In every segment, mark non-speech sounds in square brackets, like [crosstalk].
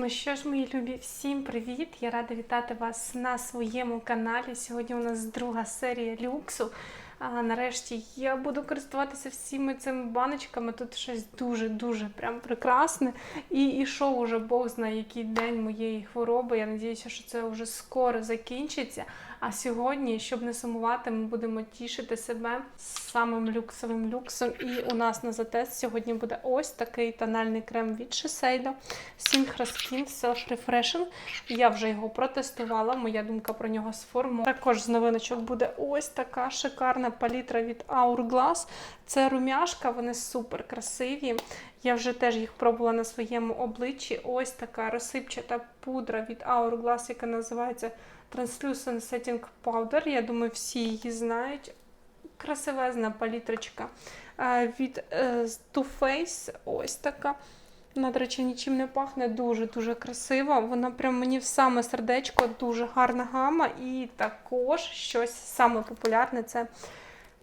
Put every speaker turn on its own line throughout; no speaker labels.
Ну що ж, мої любі, всім привіт! Я рада вітати вас на своєму каналі. Сьогодні у нас друга серія люксу. А, нарешті я буду користуватися всіми цими баночками. Тут щось дуже-дуже прям прекрасне. І ішов уже Бог знає, який день моєї хвороби. Я надіюся, що це вже скоро закінчиться. А сьогодні, щоб не сумувати, ми будемо тішити себе самим люксовим люксом. І у нас на затест сьогодні буде ось такий тональний крем від Shiseido Synchro Skin Self Refreshing. Я вже його протестувала. Моя думка про нього сформована. Також з новиночок буде ось така шикарна палітра від Hourglass. Це румяшка, вони супер красиві. Я вже теж їх пробувала на своєму обличчі. Ось така розсипчата пудра від Hourglass, яка називається Translucent Setting Powder. Я думаю, всі її знають. Красивезна палітрочка Е, від е, Too Faced. Ось така. Вона, до речі, нічим не пахне, дуже-дуже красива. Вона прям мені в саме сердечко, дуже гарна гама. І також щось саме популярне це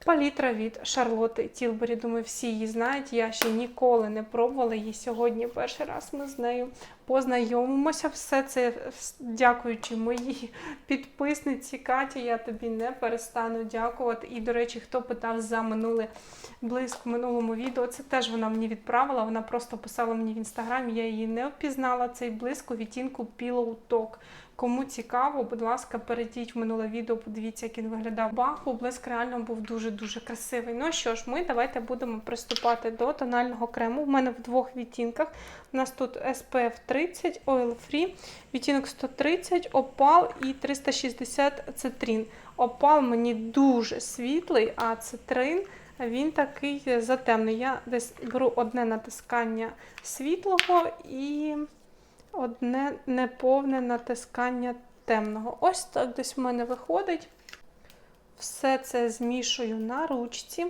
палітра від Шарлотти Тілбері. Думаю, всі її знають. Я ще ніколи не пробувала її сьогодні. Перший раз ми з нею познайомимося. Все це дякуючи моїй підписниці Каті. Я тобі не перестану дякувати. І, до речі, хто питав за минуле блиск в минулому відео, це теж вона мені відправила. Вона просто писала мені в інстаграмі. Я її не впізнала. Цей блиск відтінку Pillow Talk. Кому цікаво, будь ласка, перейдіть в минуле відео, подивіться, як він виглядав. Баху блиск реально був дуже-дуже красивий. Ну що ж, ми давайте будемо приступати до тонального крему. У мене в двох відтінках. У нас тут SPF 30, Oil Free, відтінок 130, опал і 360 цитрин. Опал мені дуже світлий, а цитрин він такий затемний. Я десь беру одне натискання світлого і одне неповне натискання темного. Ось так десь в мене виходить. Все це змішую на ручці.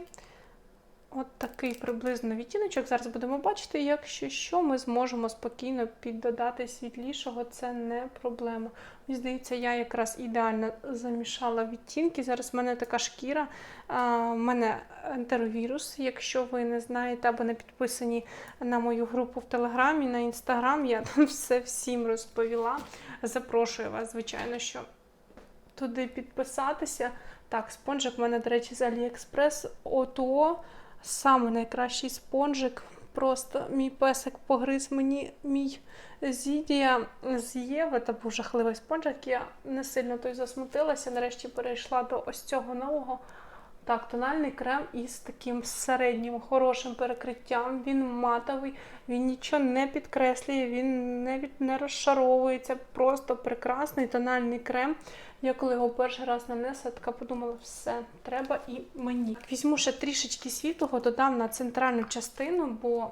От такий приблизно відтіночок. Зараз будемо бачити, якщо що, ми зможемо спокійно піддодати світлішого, це не проблема. Мені здається, я якраз ідеально замішала відтінки. Зараз в мене така шкіра, в мене ентеровірус. Якщо ви не знаєте або не підписані на мою групу в Телеграмі, на інстаграм, я там [laughs] все всім розповіла. Запрошую вас, звичайно, що туди підписатися. Так, спонжик в мене, до речі, з AliExpress ОТО. Саме найкращий спонжик. Просто мій песик погриз мені мій Зідія з Єви. Це був жахливий спонжик. Я не сильно той засмутилася. Нарешті перейшла до ось цього нового. Так, тональний крем із таким середнім хорошим перекриттям. Він матовий, він нічого не підкреслює, він навіть не розшаровується. Просто прекрасний тональний крем. Я коли його перший раз нанесла, така подумала, все, треба і мені. Візьму ще трішечки світлого, додам на центральну частину, бо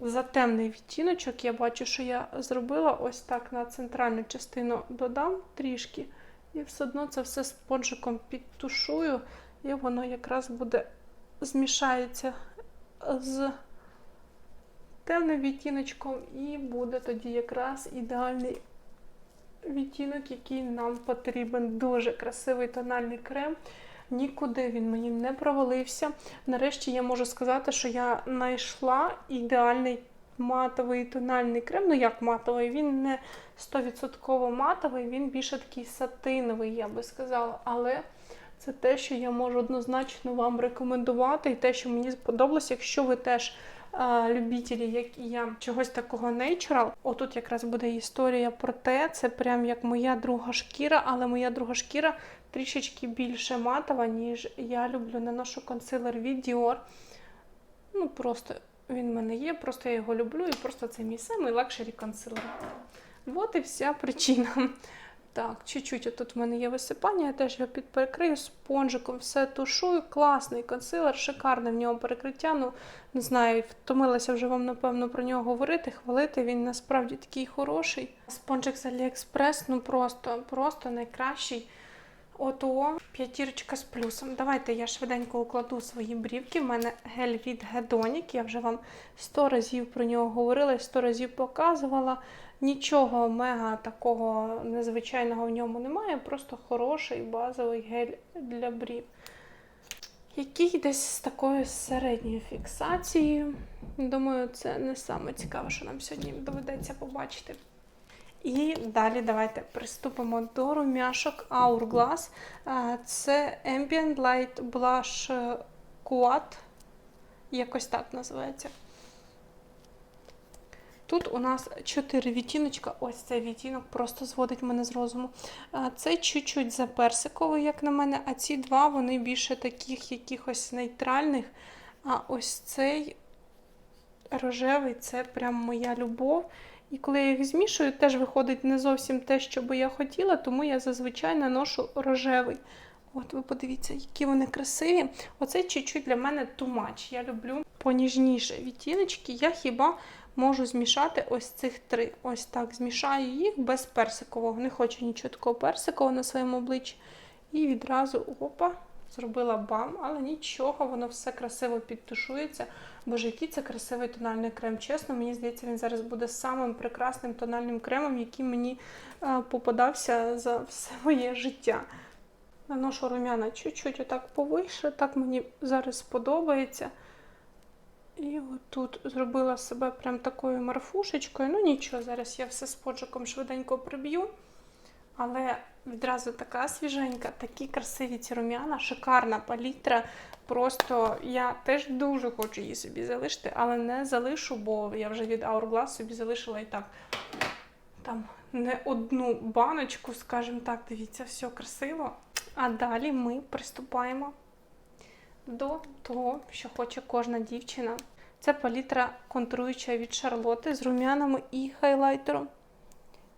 за темний відтіночок я бачу, що я зробила ось так на центральну частину додам трішки. І все одно це все спонжиком підтушую, і воно якраз буде змішається з темним відтіночком, і буде тоді якраз ідеальний відтінок, який нам потрібен. Дуже красивий тональний крем. Нікуди він мені не провалився. Нарешті я можу сказати, що я знайшла ідеальний матовий тональний крем. Ну, як матовий, він не 100% матовий, він більше такий сатиновий, я би сказала. Але це те, що я можу однозначно вам рекомендувати, і те, що мені сподобалося, якщо ви теж любителі, як і я, чогось такого natural. Отут якраз буде історія про те, це прям як моя друга шкіра, але моя друга шкіра трішечки більше матова, ніж я люблю. Наношу консилер від Dior. Ну, просто він в мене є, просто я його люблю, і просто це мій самий лакшері консилер. От і вся причина. Так, чуть-чуть тут в мене є висипання, я теж його підперекрию спонжиком, все тушую. Класний консилер, шикарне в нього перекриття. Ну, не знаю, втомилася вже вам, напевно, про нього говорити, хвалити. Він насправді такий хороший. Спонжик з AliExpress, ну просто, просто найкращий. ОТО п'ятірочка з плюсом. Давайте я швиденько укладу свої брівки. У мене гель від Hedonic. Я вже вам 100 разів про нього говорила, 100 разів показувала. Нічого мега такого незвичайного в ньому немає, просто хороший базовий гель для брів. Який десь з такою середньою фіксацією. Думаю, це не саме цікаве, що нам сьогодні доведеться побачити. І далі давайте приступимо до румяшок Hourglass. Це Ambient Light Blush Quad. Якось так називається. Тут у нас чотири відтіночка. Ось цей відтінок просто зводить мене з розуму. Це чуть-чуть за персиковий, як на мене, а ці два вони більше таких якихось нейтральних. А ось цей рожевий це прям моя любов. І коли я їх змішую, теж виходить не зовсім те, що би я хотіла, тому я зазвичай наношу рожевий. От ви подивіться, які вони красиві. Оце чуть-чуть для мене much. Я люблю поніжніше відтіночки. Я хіба можу змішати ось цих три. Ось так змішаю їх без персикового. Не хочу нічого такого персикового на своєму обличчі. І відразу опа, зробила бам, але нічого, воно все красиво підтушується. Боже, який це красивий тональний крем. Чесно, мені здається, він зараз буде самим прекрасним тональним кремом, який мені е, попадався за все моє життя. Наношу румяна чуть-чуть отак повише, так мені зараз подобається. І отут зробила себе прям такою марфушечкою. Ну нічого, зараз я все з поджиком швиденько приб'ю. Але відразу така свіженька, такі красиві ці рум'яна, шикарна палітра. Просто я теж дуже хочу її собі залишити, але не залишу, бо я вже від Hourglass собі залишила і так. Там не одну баночку, скажімо так, дивіться, все красиво. А далі ми приступаємо до того, що хоче кожна дівчина. Це палітра контуруюча від Шарлоти з рум'янами і хайлайтером.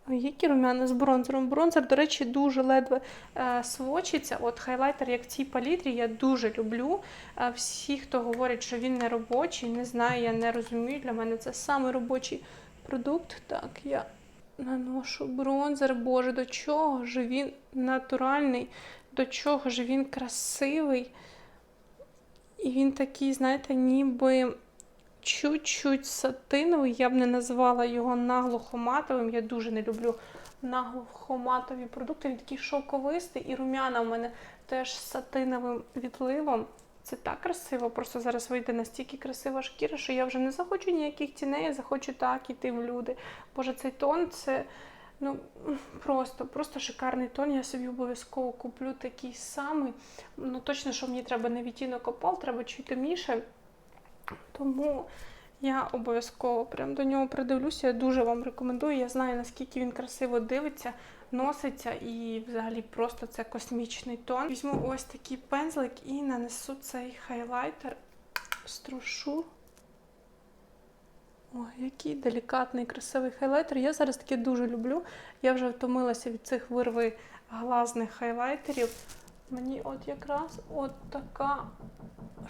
Які рум'яни з бронзером. Бронзер, до речі, дуже ледве е, свочиться. От хайлайтер, як в цій палітрі, я дуже люблю. Е, всі, хто говорить, що він не робочий, не знаю, я не розумію. Для мене це саме робочий продукт. Так, я наношу бронзер. Боже, до чого ж він натуральний, до чого ж він красивий. І він такий, знаєте, ніби чуть-чуть сатиновий. Я б не називала його наглухоматовим. Я дуже не люблю наглухоматові продукти. Він такий шовковистий, і рум'яна в мене теж сатиновим відливом. Це так красиво, просто зараз вийде настільки красива шкіра, що я вже не захочу ніяких тіней, я захочу так іти в люди. Боже, цей тон це ну просто, просто шикарний тон. Я собі обов'язково куплю такий самий. Ну точно, що мені треба не відтінок опал, треба чуть темніше. Тому я обов'язково прям до нього придивлюся. Я дуже вам рекомендую. Я знаю, наскільки він красиво дивиться, носиться і взагалі просто це космічний тон. Візьму ось такий пензлик і нанесу цей хайлайтер, струшу. Ой, який делікатний, красивий хайлайтер. Я зараз таке дуже люблю. Я вже втомилася від цих вирви глазних хайлайтерів. Мені от якраз от така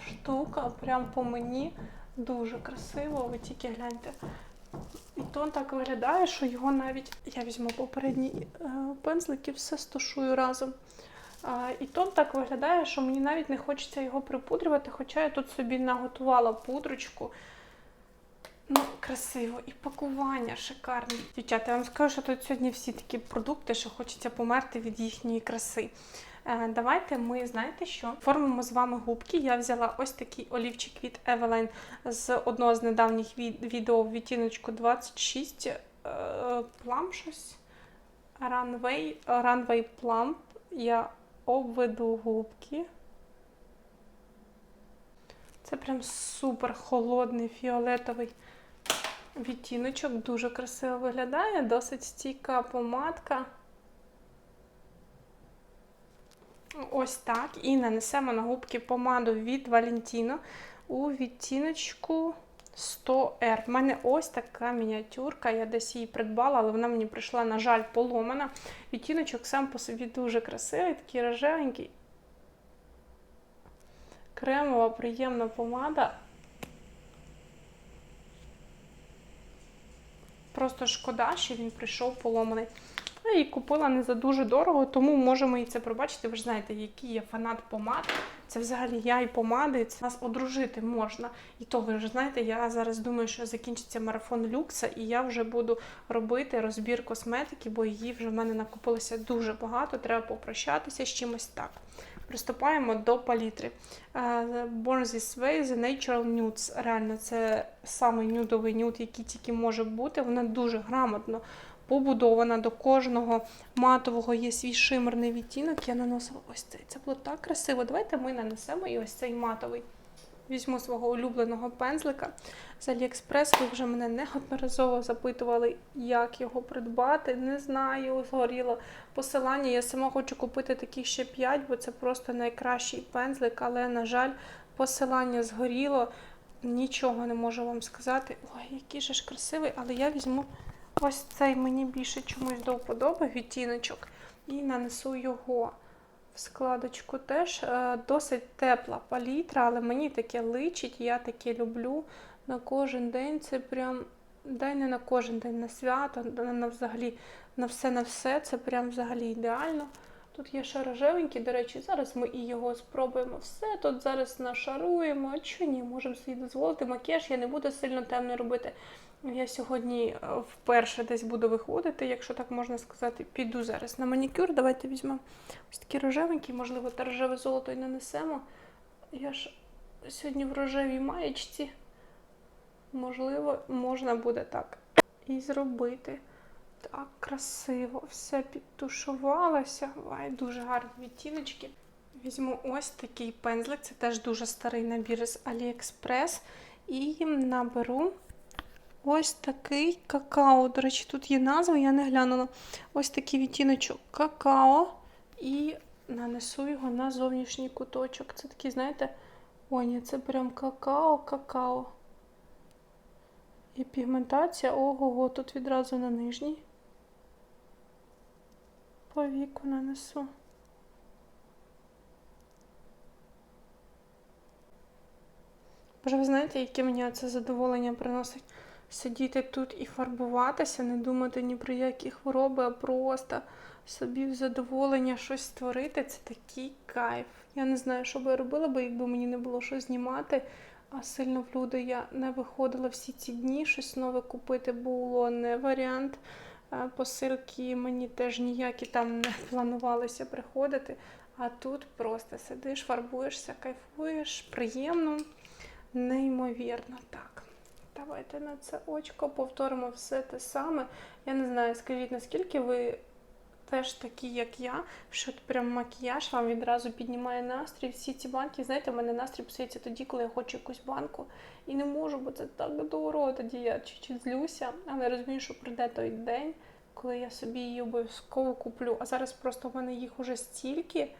штука, прям по мені дуже красиво. Ви тільки гляньте. І тон так виглядає, що його навіть я візьму попередній е, пензлик і все стушую разом. І тон так виглядає, що мені навіть не хочеться його припудрювати, хоча я тут собі наготувала пудрочку. Ну, красиво. І пакування шикарне. Дівчата, я вам скажу, що тут сьогодні всі такі продукти, що хочеться померти від їхньої краси. Е, Давайте ми, знаєте що, формимо з вами губки. Я взяла ось такий олівчик від Eveline з одного з недавніх відео в відтіночку 26 е, щось. Runway, Runway Plump. Я обведу губки. Це прям супер холодний фіолетовий відтіночок. Дуже красиво виглядає, досить стійка помадка. Ось так. І нанесемо на губки помаду від Valentino у відтіночку 100R. У мене ось така мініатюрка. Я десь її придбала, але вона мені прийшла, на жаль, поломана. Відтіночок сам по собі дуже красивий, такий рожевенький. Кремова, приємна помада. Просто шкода, що він прийшов поломаний. Її купила не за дуже дорого, тому можемо і це пробачити. Ви ж знаєте, який я фанат помад. Це взагалі я і помади, це нас одружити можна. І то ви ж знаєте, я зараз думаю, що закінчиться марафон люкса, і я вже буду робити розбір косметики, бо її вже в мене накопилося дуже багато. Треба попрощатися з чимось так. Приступаємо до палітри. Е, Born This Way The Natural Nudes. Реально, це самий нюдовий нюд, який тільки може бути. Вона дуже грамотно побудована до кожного матового є свій шимерний відтінок. Я наносила ось цей. Це було так красиво. Давайте ми нанесемо і ось цей матовий. Візьму свого улюбленого пензлика з Aliexpress. Ви вже мене неодноразово запитували, як його придбати. Не знаю, згоріло посилання. Я сама хочу купити таких ще 5, бо це просто найкращий пензлик, але, на жаль, посилання згоріло. Нічого не можу вам сказати. Ой, який же ж красивий, але я візьму ось цей мені більше чомусь до вподоби відтіночок і нанесу його складочку теж е, досить тепла палітра, але мені таке личить, я таке люблю на кожен день. Це прям день не на кожен день, на свято, на, взагалі на все на все. Це прям взагалі ідеально. Тут є ще до речі, зараз ми і його спробуємо. Все тут зараз нашаруємо. Чи ні, можемо собі дозволити. Макіяж я не буду сильно темно робити. Я сьогодні е, вперше десь буду виходити, якщо так можна сказати. Піду зараз на манікюр. Давайте візьмемо ось такий рожевенький, можливо, та рожеве золото і нанесемо. Я ж сьогодні в рожевій маєчці. Можливо, можна буде так і зробити. Так, красиво, все підтушувалося. Ай, дуже гарні відтіночки. Візьму ось такий пензлик, це теж дуже старий набір з AliExpress. І наберу ось такий какао. До речі, тут є назва, я не глянула. Ось такий відтіночок какао. І нанесу його на зовнішній куточок. Це такий, знаєте, о, це прям какао-какао. І пігментація, ого, тут відразу на нижній. По віку нанесу. Боже, ви знаєте, яке мені це задоволення приносить сидіти тут і фарбуватися, не думати ні про які хвороби, а просто собі в задоволення щось створити. Це такий кайф. Я не знаю, що би я робила, бо якби мені не було що знімати. А сильно в люди я не виходила всі ці дні, щось нове купити було не варіант. Е, Посилки мені теж ніякі там не планувалося приходити. А тут просто сидиш, фарбуєшся, кайфуєш, приємно, неймовірно. Так, давайте на це очко повторимо все те саме. Я не знаю, скажіть, наскільки ви теж такі, як я, що прям макіяж вам відразу піднімає настрій. Всі ці банки, знаєте, у мене настрій псується тоді, коли я хочу якусь банку і не можу, бо це так дорого. Тоді я чуть-чуть злюся, але розумію, що прийде той день, коли я собі її обов'язково куплю. А зараз просто в мене їх уже стільки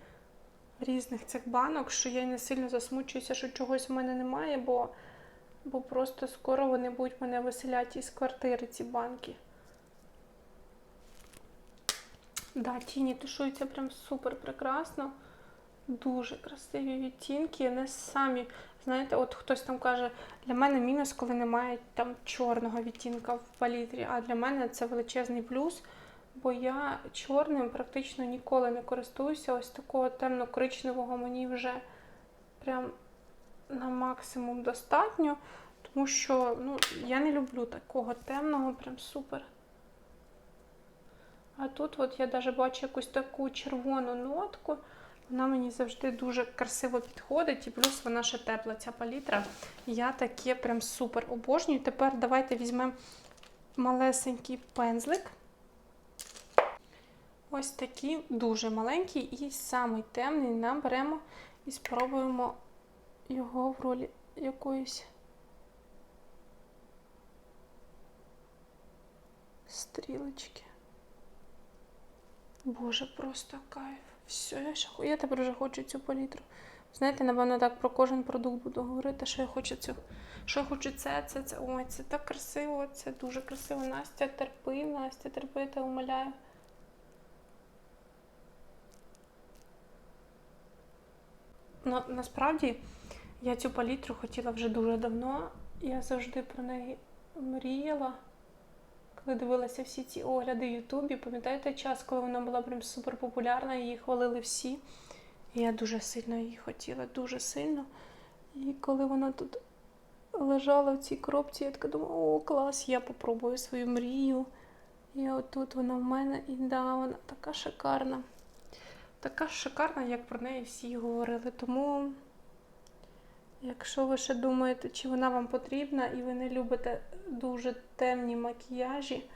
різних цих банок, що я не сильно засмучуюся, що чогось в мене немає, бо, бо просто скоро вони будуть мене виселяти із квартири, ці банки. Да, тіні тушуються прям супер прекрасно. Дуже красиві відтінки. Не самі, знаєте, от хтось там каже, для мене мінус, коли немає там чорного відтінка в палітрі, а для мене це величезний плюс, бо я чорним практично ніколи не користуюся. Ось такого темно-коричневого мені вже прям на максимум достатньо, тому що ну, я не люблю такого темного, прям супер. А тут от я навіть бачу якусь таку червону нотку. Вона мені завжди дуже красиво підходить, і плюс вона ще тепла, ця палітра. Я таке прям супер обожнюю. Тепер давайте візьмемо малесенький пензлик. Ось такий дуже маленький і самий темний наберемо і спробуємо його в ролі якоїсь стрілочки. Боже, просто кайф. Все, я ще я тепер вже хочу цю палітру. Знаєте, напевно, так про кожен продукт буду говорити, що я хочу цю. Що я хочу це, це, це. Ой, це так красиво, це дуже красиво. Настя, терпи, Настя, терпи, я умоляю. Ну, насправді я цю палітру хотіла вже дуже давно. Я завжди про неї мріяла. Коли дивилася всі ці огляди в Ютубі, пам'ятаєте час, коли вона була прям супер популярна, її хвалили всі. І я дуже сильно її хотіла, дуже сильно. І коли вона тут лежала в цій коробці, я така думала, о, клас, я попробую свою мрію. І отут вона в мене, і да, вона така шикарна. Така шикарна, як про неї всі говорили. Тому, якщо ви ще думаєте, чи вона вам потрібна, і ви не любите дуже темні макіяжі,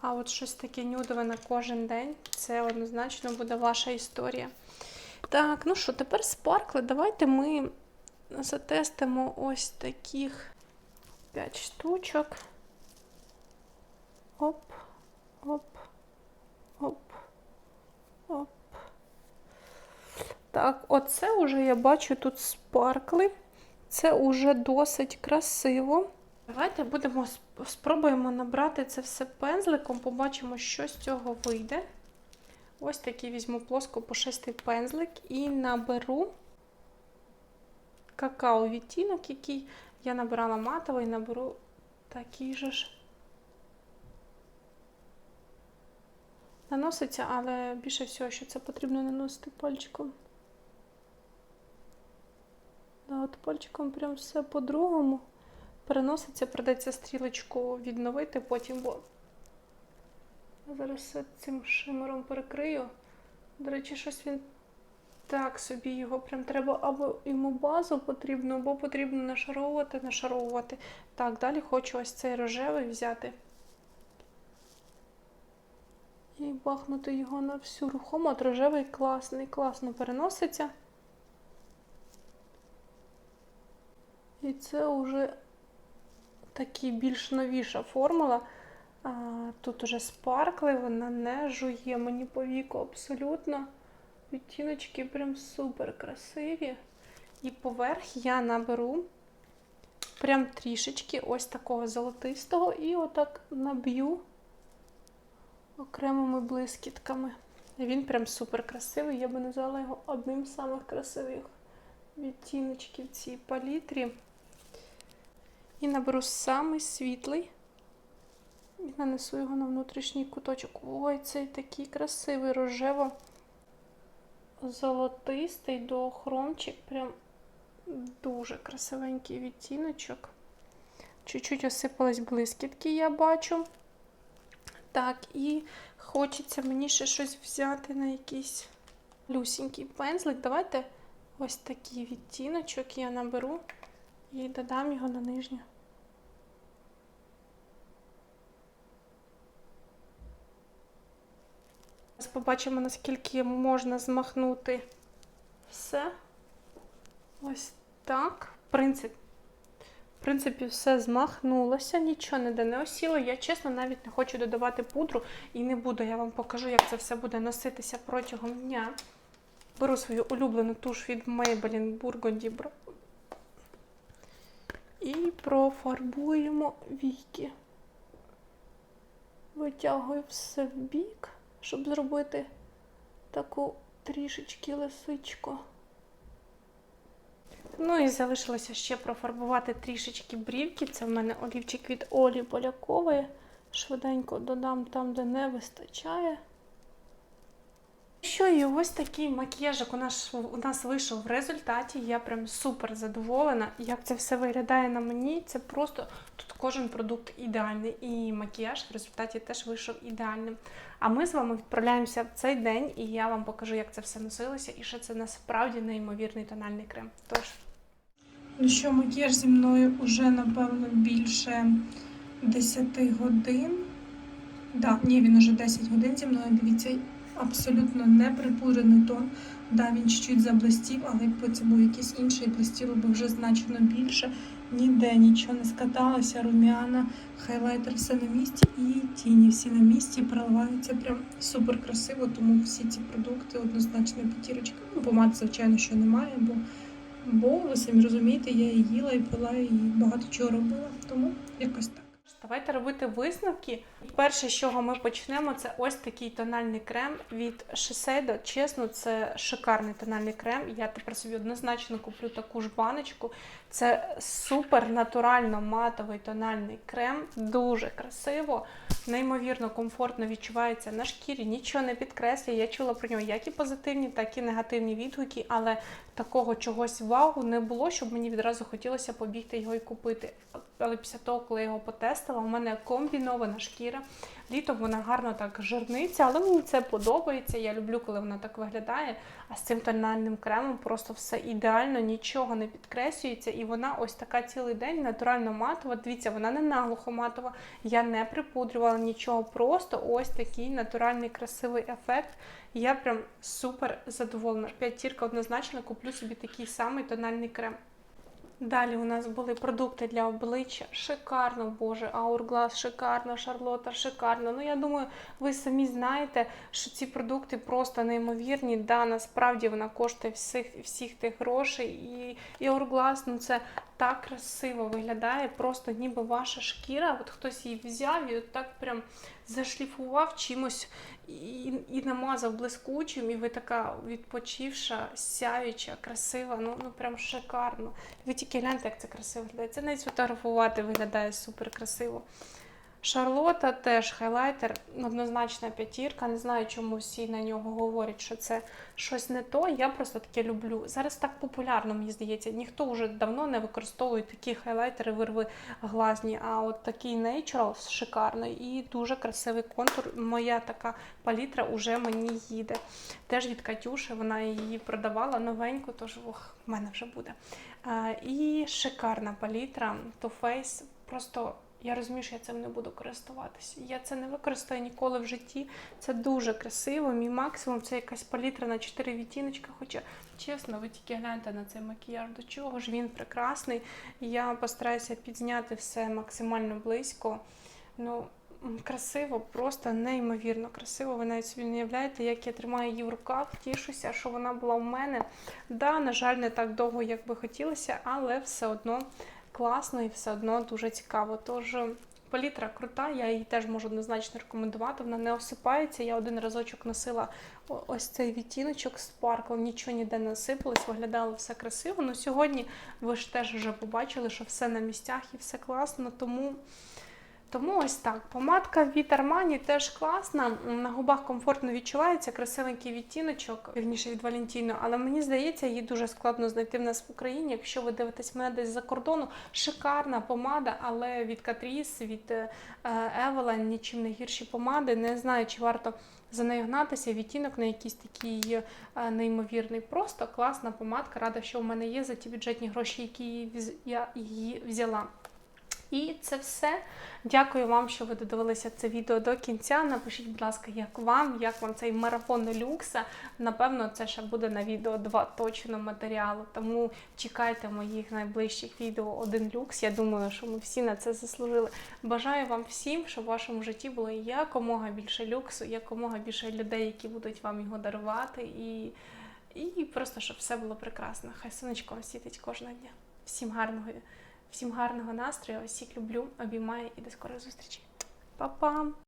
А от щось таке нюдове на кожен день це однозначно буде ваша історія. Так, ну що, тепер спаркли. Давайте ми затестимо ось таких 5 штучок. Оп, оп, оп, оп. Так, оце вже я бачу тут спаркли. Це уже досить красиво. Давайте будемо спробуємо набрати це все пензликом, побачимо, що з цього вийде. Ось такий візьму плоско-пушистий пензлик і наберу какао відтінок, який я набирала матовий, наберу такий же ж. Наноситься, але більше всього, що це потрібно наносити пальчиком. Да, от пальчиком прям все по-другому. Переноситься, придеться стрілочку відновити потім, бо зараз все цим шимером перекрию. До речі, щось він так собі його прям треба або йому базу потрібно, або потрібно нашаровувати, нашаровувати. Так, далі хочу ось цей рожевий взяти. І бахнути його на всю рухому. От рожевий класний, класно переноситься. І це вже такі більш новіша формула. Тут уже спаркли, вона не жує мені по віку абсолютно. Відтіночки прям супер красиві. І поверх я наберу прям трішечки ось такого золотистого і отак наб'ю окремими блискітками. Він прям супер красивий. Я би назвала його одним з самих красивих відтіночків цій палітрі. І наберу самий світлий і нанесу його на внутрішній куточок. Ой, цей такий красивий рожево золотистий доохромчик. Прям дуже красивенький відтіночок. Чуть-чуть осипались блискітки, я бачу. Так, і хочеться мені ще щось взяти на якийсь люсінький пензлик. Давайте ось такий відтіночок я наберу і додам його на нижню. Побачимо, наскільки можна змахнути все. Ось так. В принципі, в принципі, все змахнулося, нічого ніде не осіло. Я чесно навіть не хочу додавати пудру і не буду. Я вам покажу, як це все буде носитися протягом дня. Беру свою улюблену туш від Maybelline Burgundy і профарбуємо віки. Витягую все в бік, щоб зробити таку трішечки лисичку. Ну і залишилося ще профарбувати трішечки брівки. Це в мене олівчик від Олі Полякової. Швиденько додам там, де не вистачає. Що і ось такий макіяжик у нас, у нас вийшов в результаті. Я прям супер задоволена. Як це все виглядає на мені, це просто тут кожен продукт ідеальний. І макіяж в результаті теж вийшов ідеальним. А ми з вами відправляємося в цей день, і я вам покажу, як це все носилося, і що це насправді неймовірний тональний крем. Тож. Ну що, макіяж зі мною вже, напевно, більше 10 годин. Да, ні, він уже 10 годин зі мною. Дивіться, абсолютно не припурений тон. Да, він чуть-чуть заблистів, але якби це був якийсь інший, блистіло б вже значно більше. Ніде нічого не скаталося, рум'яна, хайлайтер все на місці і тіні всі на місці проливаються прям супер красиво, тому всі ці продукти однозначно п'ятірочка. Ну, помад, звичайно, що немає, бо, бо ви самі розумієте, я її їла і пила, і багато чого робила. Тому якось так. Давайте робити висновки. Перше, з чого ми почнемо, це ось такий тональний крем від Shiseido. Чесно, це шикарний тональний крем. Я тепер собі однозначно куплю таку ж баночку. Це супер натурально матовий тональний крем, дуже красиво, неймовірно комфортно відчувається на шкірі, нічого не підкреслює. Я чула про нього як і позитивні, так і негативні відгуки, але такого чогось вау не було, щоб мені відразу хотілося побігти його і купити. Але після того, коли я його потестила, у мене комбінована шкіра. Шкіра. Літом вона гарно так жирниться, але мені це подобається. Я люблю, коли вона так виглядає. А з цим тональним кремом просто все ідеально, нічого не підкреслюється. І вона ось така цілий день натурально матова. Дивіться, вона не наглухо матова. Я не припудрювала нічого, просто ось такий натуральний красивий ефект. Я прям супер задоволена. П'ятірка однозначно куплю собі такий самий тональний крем. Далі у нас були продукти для обличчя. Шикарно, боже, Hourglass шикарно, Шарлота шикарно. Ну я думаю, ви самі знаєте, що ці продукти просто неймовірні. Да, насправді вона коштує всіх, всіх тих грошей. І, і Hourglass, ну це так красиво виглядає, просто ніби ваша шкіра. От хтось її взяв і от так прям зашліфував чимось і, і намазав блискучим, і ви така відпочивша, сяюча, красива, ну, ну прям шикарно. Ви тільки гляньте, як це красиво виглядає. Це навіть сфотографувати виглядає супер красиво. Шарлота теж хайлайтер, однозначна п'ятірка. Не знаю, чому всі на нього говорять, що це щось не то. Я просто таке люблю. Зараз так популярно, мені здається. Ніхто вже давно не використовує такі хайлайтери, вирви глазні. А от такий Natural шикарний і дуже красивий контур. Моя така палітра уже мені їде. Теж від Катюші, вона її продавала новеньку, тож ох, в мене вже буде. А, і шикарна палітра Too Faced. Просто я розумію, що я цим не буду користуватися. Я це не використаю ніколи в житті. Це дуже красиво. Мій максимум це якась палітра на 4 відтіночка. Хоча, чесно, ви тільки гляньте на цей макіяж. До чого ж він прекрасний. Я постараюся підзняти все максимально близько. Ну, красиво, просто неймовірно красиво. Ви навіть собі не уявляєте, як я тримаю її в руках, тішуся, що вона була в мене. Да, на жаль, не так довго, як би хотілося, але все одно класно і все одно дуже цікаво. Тож е, палітра крута, я її теж можу однозначно рекомендувати. Вона не осипається. Я один разочок носила ось цей відтіночок спаркл, нічого ніде не осипалось, виглядало все красиво. Ну сьогодні ви ж теж вже побачили, що все на місцях і все класно, тому. Тому ось так. Помадка від Armani теж класна. На губах комфортно відчувається, красивенький відтіночок, вірніше від Valentino, але мені здається, її дуже складно знайти в нас в Україні. Якщо ви дивитесь мене десь за кордону, шикарна помада, але від Catrice, від е, Evelyn нічим не гірші помади. Не знаю, чи варто за нею гнатися. Відтінок на якийсь такий е, неймовірний. Просто класна помадка. Рада, що в мене є за ті бюджетні гроші, які я її взяла. І це все. Дякую вам, що ви додивилися це відео до кінця. Напишіть, будь ласка, як вам, як вам цей марафон люкса. Напевно, це ще буде на відео 2 точно матеріалу. Тому чекайте моїх найближчих відео один люкс. Я думаю, що ми всі на це заслужили. Бажаю вам всім, щоб в вашому житті було якомога більше люксу, якомога більше людей, які будуть вам його дарувати. І, і просто щоб все було прекрасно. Хай сонечко вам світить кожного дня. Всім гарного. Всім гарного настрою, всіх люблю, обіймаю і до скорої зустрічі. Па-па!